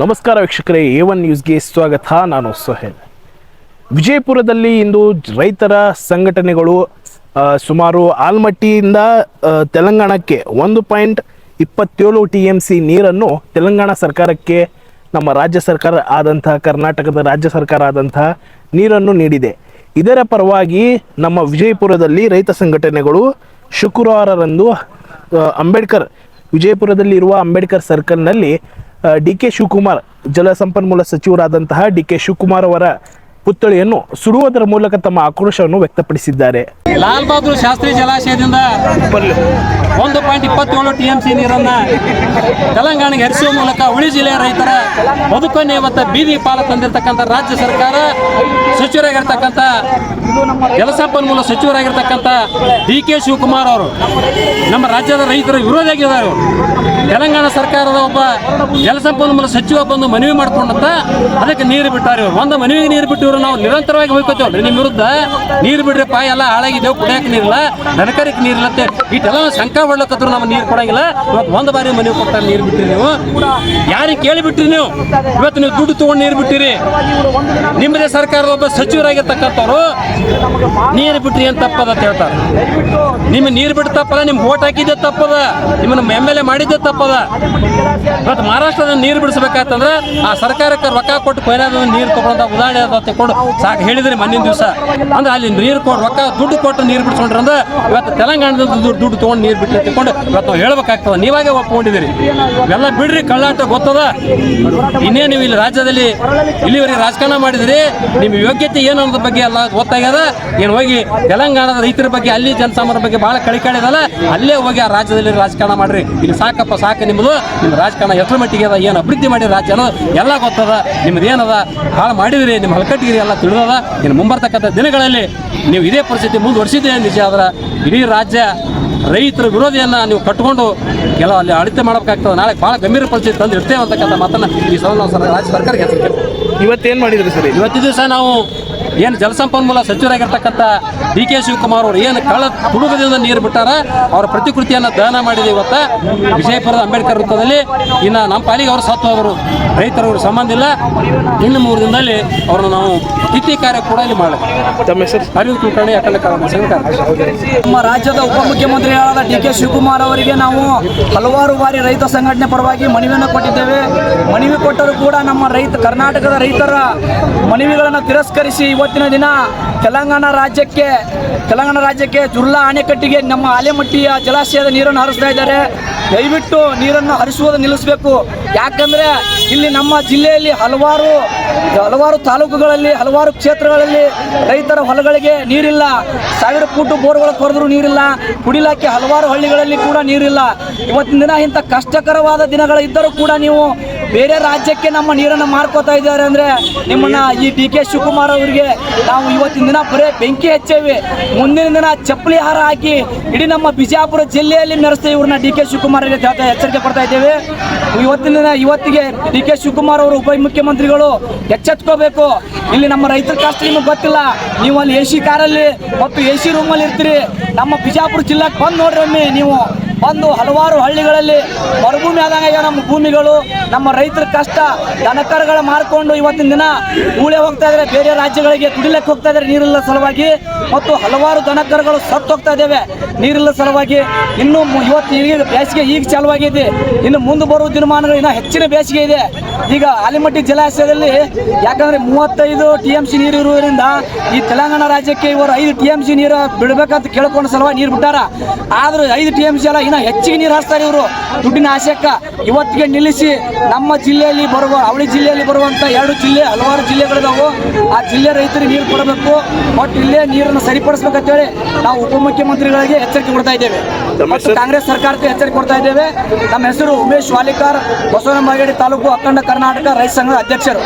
ನಮಸ್ಕಾರ ವೀಕ್ಷಕರೇ, A one ನ್ಯೂಸ್ಗೆ ಸ್ವಾಗತ. ನಾನು ಸೊಹೇಲ್. ವಿಜಯಪುರದಲ್ಲಿ ಇಂದು ರೈತರ ಸಂಘಟನೆಗಳು ಸುಮಾರು ಆಲ್ಮಟ್ಟಿಯಿಂದ ತೆಲಂಗಾಣಕ್ಕೆ ಒಂದು ಪಾಯಿಂಟ್ ಇಪ್ಪತ್ತೇಳು ಟಿ ಎಂ ಸಿ ನೀರನ್ನು ತೆಲಂಗಾಣ ಸರ್ಕಾರಕ್ಕೆ, ನಮ್ಮ ರಾಜ್ಯ ಸರ್ಕಾರ ಆದಂತಹ ಕರ್ನಾಟಕದ ರಾಜ್ಯ ಸರ್ಕಾರ ಆದಂತಹ ನೀರನ್ನು ನೀಡಿದೆ. ಇದರ ಪರವಾಗಿ ನಮ್ಮ ವಿಜಯಪುರದಲ್ಲಿ ರೈತ ಸಂಘಟನೆಗಳು ಶುಕ್ರವಾರರಂದು ಅಂಬೇಡ್ಕರ್, ವಿಜಯಪುರದಲ್ಲಿರುವ ಅಂಬೇಡ್ಕರ್ ಸರ್ಕಲ್ನಲ್ಲಿ ಡಿ ಕೆ ಶಿವಕುಮಾರ್ ಜಲಸಂಪನ್ಮೂಲ ಸಚಿವರಾದಂತಹ ಡಿ ಕೆ ಶಿವಕುಮಾರ್ ಅವರ ಪುತ್ಥಳಿಯನ್ನು ಸುಡುವುದರ ಮೂಲಕ ತಮ್ಮ ಆಕ್ರೋಶವನ್ನು ವ್ಯಕ್ತಪಡಿಸಿದ್ದಾರೆ. ಲಾಲ್ ಬಹದ್ದೂರ್ ಶಾಸ್ತ್ರಿ ಜಲಾಶಯದಿಂದ ಒಂದು ಪಾಯಿಂಟ್ ಇಪ್ಪತ್ತೇಳು ಟಿ ಎಂ ಸಿ ನೀರನ್ನ ತೆಲಂಗಾಣಕ್ಕೆ ಹರಿಸುವ ಮೂಲಕ ಉಳಿ ಜಿಲ್ಲೆಯ ರೈತರ ಬದುಕನ್ನು ಇವತ್ತು ಬೀದಿ ಪಾಲ ತಂದಿರತಕ್ಕಂಥ ರಾಜ್ಯ ಸರ್ಕಾರ ಸಚಿವರಾಗಿರ್ತಕ್ಕಂಥ ಜಲಸಂಪನ್ಮೂಲ ಸಚಿವರಾಗಿರ್ತಕ್ಕಂಥ ಡಿ ಕೆ ಶಿವಕುಮಾರ್ ಅವರು ನಮ್ಮ ರಾಜ್ಯದ ರೈತರ ವಿರೋಧಿಯಾಗಿದ್ದಾರೆ ಅವರು. ತೆಲಂಗಾಣ ಸರ್ಕಾರದ ಒಬ್ಬ ಜಲಸಂಪನ್ಮೂಲ ಸಚಿವ ಬಂದು ಮನವಿ ಮಾಡ್ಕೊಂಡಂತ ಅದಕ್ಕೆ ನೀರು ಬಿಟ್ಟಾರೆ ಒಂದು ಮನವಿಗೆ ನೀರು ಬಿಟ್ಟಿವ್ರು ನಾವು ನಿರಂತರವಾಗಿ ಹೋಗ್ಕೋತೇವೆ ನಿಮ್ಮ ವಿರುದ್ಧ. ನೀರು ಬಿಡ್ರಿಪ್ಪ ಎಲ್ಲ ಹಾಳಾಗಿದ್ದೇವೆ ಕುಡಿಯಕ್ಕೆ ನೀರಿಲ್ಲ ದನಕರಿಗೆ ನೀರಿಲ್ಲ ಅಂತ ಇಟ್ಟೆಲ್ಲ ಶಂಕ ಹೊಡ್ಲಕ್ಕದ್ರು ನಮ್ಮ ನೀರು ಕೊಡಂಗಿಲ್ಲ. ಇವತ್ತು ಒಂದು ಬಾರಿ ಮನೆಗೆ ಕೊಟ್ಟಾಗ ನೀರು ಬಿಟ್ಟಿರಿ ನೀವು. ಯಾರಿಗೆ ಕೇಳಿಬಿಟ್ರಿ ನೀವು? ಇವತ್ತು ನೀವು ದುಡ್ಡು ತೊಗೊಂಡು ನೀರು ಬಿಟ್ಟಿರಿ. ನಿಮ್ಮದೇ ಸರ್ಕಾರದ ಒಬ್ಬ ಸಚಿವರಾಗಿರ್ತಕ್ಕಂಥವ್ರು, ನೀರು ಬಿಟ್ರಿ ಏನು ತಪ್ಪದ ಅಂತ ಹೇಳ್ತಾರೆ. ನಿಮ್ಮ ನೀರು ಬಿಟ್ಟು ತಪ್ಪದ ನಿಮ್ಮ ಓಟ್ ಹಾಕಿದ್ದೆ ತಪ್ಪದ, ನಿಮ್ಮನ್ನು ಎಂ ಎಲ್ ಎ ಮಾಡಿದ್ದೆ ತಪ್ಪದ. ಇವತ್ತು ಮಹಾರಾಷ್ಟ್ರದ ನೀರು ಬಿಡಿಸ್ಬೇಕಾಯ್ತಂದ್ರೆ ಆ ಸರ್ಕಾರಕ್ಕೆ ರೊಕ್ಕ ಕೊಟ್ಟು ಕೊಯ್ಲಾದ ನೀರು ತಗೊಂಡ ಉದಾಹರಣೆ ತಕೊಂಡು ಸಾಕು ಹೇಳಿದ್ರಿ ಮೊನ್ನಿನ ದಿವಸ. ಅಂದ್ರೆ ಅಲ್ಲಿ ನೀರು ಕೊಟ್ಟು ರೊಕ್ಕ ದುಡ್ಡು ಕೊಟ್ಟು ನೀರು ಬಿಡಿಸ್ಕೊಂಡ್ರೆ ಅಂದ್ರೆ ಇವತ್ತು ತೆಲಂಗಾಣದ ದುಡ್ಡು ದುಡ್ಡು ತೊಗೊಂಡು ನೀರು ಬಿಟ್ಟು ತಿಳ್ಕೊಂಡು ಇವತ್ತು ನಾವು ಹೇಳ್ಬೇಕಾಗ್ತದೆ. ನೀವಾಗೆ ಒಪ್ಕೊಂಡಿದ್ದೀರಿ. ಇವೆಲ್ಲ ಬಿಡ್ರಿ ಕಳ್ಳಾಟ ಗೊತ್ತದ? ಇನ್ನೇ ನೀವು ಇಲ್ಲಿ ರಾಜ್ಯದಲ್ಲಿ ಇಲ್ಲಿವರೆಗೆ ರಾಜಕಾರಣ ಮಾಡಿದ್ರಿ. ನಿಮ್ಮ ಯೋಗ್ಯತೆ ಏನು ಅನ್ನೋದ್ರ ಬಗ್ಗೆ ಎಲ್ಲ ಗೊತ್ತಾಗ್ಯದ. ಏನು ಹೋಗಿ ತೆಲಂಗಾಣದ ರೈತರ ಬಗ್ಗೆ ಅಲ್ಲಿ ಜನಸಾಮಾನ್ಯರ ಬಗ್ಗೆ ಭಾಳ ಕಳಿಕಾಡಿದಲ್ಲ ಅಲ್ಲೇ ಹೋಗಿ ಆ ರಾಜ್ಯದಲ್ಲಿ ರಾಜಕಾರಣ ಮಾಡ್ರಿ. ಇಲ್ಲಿ ಸಾಕಪ್ಪ ಸಾಕು ನಿಮ್ಮದು ನಿಮ್ಮ ರಾಜಕಾರಣ ಎಷ್ಟರ ಮಟ್ಟಿಗೆ ಅದ ಏನು ಅಭಿವೃದ್ಧಿ ಮಾಡಿರಿ ರಾಜ್ಯ ಅನ್ನೋದು ಎಲ್ಲ ಗೊತ್ತದ. ನಿಮ್ದು ಏನದ ಹಾಳು ಮಾಡಿದ್ರಿ ನಿಮ್ಮ ಹಲ್ಕಟ್ಟಿಗಿರಿ ಎಲ್ಲ ತಿಳಿದದ. ಇನ್ನು ಮುಂಬರ್ತಕ್ಕಂಥ ದಿನಗಳಲ್ಲಿ ನೀವು ಇದೇ ಪರಿಸ್ಥಿತಿ ಮುಂದುವರಿಸಿದ್ದೆ ನಿಜ ಆದ್ರೆ ಇಡೀ ರಾಜ್ಯ ರೈತರ ವಿರೋಧಿಯನ್ನು ನೀವು ಕಟ್ಟಿಕೊಂಡು ಕೆಲವು ಅಲ್ಲಿ ಅಳತೆ ಮಾಡಬೇಕಾಗ್ತದೆ. ನಾಳೆ ಭಾಳ ಗಂಭೀರ ಪರಿಸ್ಥಿತಿ ತಂದು ಇರ್ತೇವೆ ಅಂತಕ್ಕಂಥ ಮಾತನ್ನು ಈ ಸಲ ನಾವು ಸರ್ ರಾಜ್ಯ ಸರ್ಕಾರಕ್ಕೆ ಇವತ್ತೇನು ಮಾಡಿದ್ರಿ ಸರ್ ಇವತ್ತು ದಿವಸ ನಾವು ಏನು ಜಲಸಂಪನ್ಮೂಲ ಸಚಿವರಾಗಿರ್ತಕ್ಕಂಥ ಡಿ ಕೆ ಶಿವಕುಮಾರ್ ಅವರು ಏನು ಕಳ್ಳ ತುಡುಗದಿಂದ ನೀರು ಬಿಟ್ಟಾರ? ಅವರ ಪ್ರತಿಕೃತಿಯನ್ನು ದಹನ ಮಾಡಿದೆ ಇವತ್ತು ವಿಜಯಪುರದ ಅಂಬೇಡ್ಕರ್ ವೃತ್ತದಲ್ಲಿ. ಇನ್ನು ನಮ್ಮ ಪಾಲಿಗೆ ಅವರು ಸತ್ತು ಅವರು ರೈತರವರು ಸಂಬಂಧ ಇಲ್ಲ. ಇನ್ನು ಮೂರು ದಿನದಲ್ಲಿ ಅವರನ್ನು ನಾವು ತಿಥಿ ಕಾರ್ಯ ಕೂಡ ಇಲ್ಲಿ ಮಾಡಬೇಕು. ಅರವಿಂದ್ ಕುಲಕರ್ಣಿ ಅಖಂಡ ನಮ್ಮ ರಾಜ್ಯದ ಉಪಮುಖ್ಯಮಂತ್ರಿಗಳಾದ ಡಿ ಕೆ ಶಿವಕುಮಾರ್ ಅವರಿಗೆ ನಾವು ಹಲವಾರು ಬಾರಿ ರೈತ ಸಂಘಟನೆ ಪರವಾಗಿ ಮನವಿಯನ್ನು ಕೊಟ್ಟಿದ್ದೇವೆ. ಮನವಿ ಕೊಟ್ಟರೂ ಕೂಡ ನಮ್ಮ ರೈತ ಕರ್ನಾಟಕದ ರೈತರ ಮನವಿಗಳನ್ನು ತಿರಸ್ಕರಿಸಿ ಇವತ್ತಿನ ದಿನ ತೆಲಂಗಾಣ ರಾಜ್ಯಕ್ಕೆ ತೆಲಂಗಾಣ ರಾಜ್ಯಕ್ಕೆ ಜುರ್ಲಾ ಅಣೆಕಟ್ಟಿಗೆ ನಮ್ಮ ಆಲೆಮಟ್ಟಿಯ ಜಲಾಶಯದ ನೀರನ್ನು ಹರಿಸ್ತಾ ಇದ್ದಾರೆ. ದಯವಿಟ್ಟು ನೀರನ್ನು ಹರಿಸುವುದು ನಿಲ್ಲಿಸಬೇಕು. ಯಾಕಂದರೆ ಇಲ್ಲಿ ನಮ್ಮ ಜಿಲ್ಲೆಯಲ್ಲಿ ಹಲವಾರು ಹಲವಾರು ತಾಲೂಕುಗಳಲ್ಲಿ, ಹಲವಾರು ಕ್ಷೇತ್ರಗಳಲ್ಲಿ ರೈತರ ಹೊಲಗಳಿಗೆ ನೀರಿಲ್ಲ. ಸಾವಿರ ಫೂಟು ಬೋರ್ಗಳು ಕೊರೆದ್ರು ನೀರಿಲ್ಲ. ಕುಡಿಲಾಕೆ ಹಲವಾರು ಹಳ್ಳಿಗಳಲ್ಲಿ ಕೂಡ ನೀರಿಲ್ಲ. ಇವತ್ತಿನ ದಿನ ಇಂಥ ಕಷ್ಟಕರವಾದ ದಿನಗಳಿದ್ದರೂ ಕೂಡ ನೀವು ಬೇರೆ ರಾಜ್ಯಕ್ಕೆ ನಮ್ಮ ನೀರನ್ನು ಮಾರ್ಕೋತಾ ಇದ್ದಾರೆ ಅಂದರೆ ನಿಮ್ಮನ್ನ ಈ ಡಿ ಕೆ ಶಿವಕುಮಾರ್ ಅವರಿಗೆ ನಾವು ಇವತ್ತಿನ ದಿನ ಬರೇ ಬೆಂಕಿ ಹಚ್ಚೇವೆ. ಮುಂದಿನ ದಿನ ಚಪ್ಪಲಿ ಹಾರ ಹಾಕಿ ಇಡೀ ನಮ್ಮ ಬಿಜಾಪುರ ಜಿಲ್ಲೆಯಲ್ಲಿ ಮೆರೆಸ್ತೇವೆ ಇವ್ರನ್ನ ಡಿ ಕೆ ಶಿವಕುಮಾರ್ ಎಚ್ಚರಿಕೆ ಪಡ್ತಾ ಇದ್ದೇವೆ. ಇವತ್ತಿನ ದಿನ ಇವತ್ತಿಗೆ ಡಿ ಕೆ ಶಿವಕುಮಾರ್ ಅವರು ಉಪಮುಖ್ಯಮಂತ್ರಿಗಳು ಎಚ್ಚೆತ್ಕೋಬೇಕು. ಇಲ್ಲಿ ನಮ್ಮ ರೈತರ ಕಷ್ಟ ನಿಮಗೆ ಗೊತ್ತಿಲ್ಲ. ನೀವು ಅಲ್ಲಿ ಎ ಸಿ ಕಾರಲ್ಲಿ ಮತ್ತು ಎ ಸಿ ರೂಮಲ್ಲಿ ಇರ್ತೀರಿ. ನಮ್ಮ ಬಿಜಾಪುರ ಜಿಲ್ಲೆಗೆ ಬಂದು ನೋಡ್ರಿ ನೀವು. ಬಂದು ಹಲವಾರು ಹಳ್ಳಿಗಳಲ್ಲಿ ಮರುಭೂಮಿ ಆದಂಗೆ ನಮ್ಮ ಭೂಮಿಗಳು, ನಮ್ಮ ರೈತರ ಕಷ್ಟ, ದನಕರಗಳ ಮಾರ್ಕೊಂಡು ಇವತ್ತಿನ ದಿನ ಊಳೆ ಹೋಗ್ತಾ ಇದ್ರೆ, ಬೇರೆ ರಾಜ್ಯಗಳಿಗೆ ಕುಡಿಲಕ್ಕೆ ಹೋಗ್ತಾ ಇದ್ರೆ ನೀರಿಲ್ಲ ಸಲುವಾಗಿ. ಮತ್ತು ಹಲವಾರು ದನಕರುಗಳು ಸತ್ತು ಹೋಗ್ತಾ ಇದ್ದೇವೆ ನೀರಿಲ್ಲ ಸಲುವಾಗಿ. ಇನ್ನು ಇವತ್ತು ಈಗ ಬೇಸಿಗೆ ಈಗ ಚಾಲುವಾಗಿದೆ. ಇನ್ನು ಮುಂದೆ ಬರುವ ದಿನಮಾನಗಳು ಇನ್ನೂ ಹೆಚ್ಚಿನ ಬೇಸಿಗೆ ಇದೆ. ಈಗ ಆಲಿಮಟ್ಟಿ ಜಲಾಶಯದಲ್ಲಿ ಯಾಕಂದ್ರೆ ಮೂವತ್ತೈದು ಟಿ ಎಂ ಸಿ ನೀರು ಇರುವುದರಿಂದ ಈ ತೆಲಂಗಾಣ ರಾಜ್ಯಕ್ಕೆ ಇವರು ಐದು ಟಿ ಎಂ ಸಿ ನೀರು ಬಿಡಬೇಕಂತ ಕೇಳ್ಕೊಂಡು ಸಲುವಾಗಿ ನೀರು ಬಿಟ್ಟಾರ. ಆದರೂ ಐದು ಟಿ ಎಂ ಸಿ ಅಲ್ಲ ಇನ್ನು ಹೆಚ್ಚಿಗೆ ನೀರು ಹಾಸ್ತಾರೆ ಇವರು. ದುಡ್ಡಿನ ಆಶಯಕ್ಕ ಇವತ್ತಿಗೆ ನಿಲ್ಲಿಸಿ ನಮ್ಮ ಜಿಲ್ಲೆಯಲ್ಲಿ ಬರುವ ಅವಳಿ ಜಿಲ್ಲೆಯಲ್ಲಿ ಬರುವಂತ ಎರಡು ಜಿಲ್ಲೆ ಹಲವಾರು ಜಿಲ್ಲೆಗಳಿದಾವು. ಆ ಜಿಲ್ಲೆ ರೈತರಿಗೆ ನೀರು ಕೊಡಬೇಕು. ಒಟ್ಟು ಇಲ್ಲೇ ನೀರನ್ನು ಸರಿಪಡಿಸ್ಬೇಕಂತೇಳಿ ನಾವು ಉಪಮುಖ್ಯಮಂತ್ರಿಗಳಿಗೆ ಎಚ್ಚರಿಕೆ ಕೊಡ್ತಾ ಇದ್ದೇವೆ. ಮತ್ತು ಕಾಂಗ್ರೆಸ್ ಸರ್ಕಾರಕ್ಕೆ ಎಚ್ಚರಿಕೆ ಕೊಡ್ತಾ ಇದ್ದೇವೆ. ನಮ್ಮ ಹೆಸರು ಉಮೇಶ್ ವಾಲಿಕಾರ್ ಬಸವನ ತಾಲೂಕು ಅಖಂಡ ಕರ್ನಾಟಕ ರೈತ ಸಂಘದ ಅಧ್ಯಕ್ಷರು.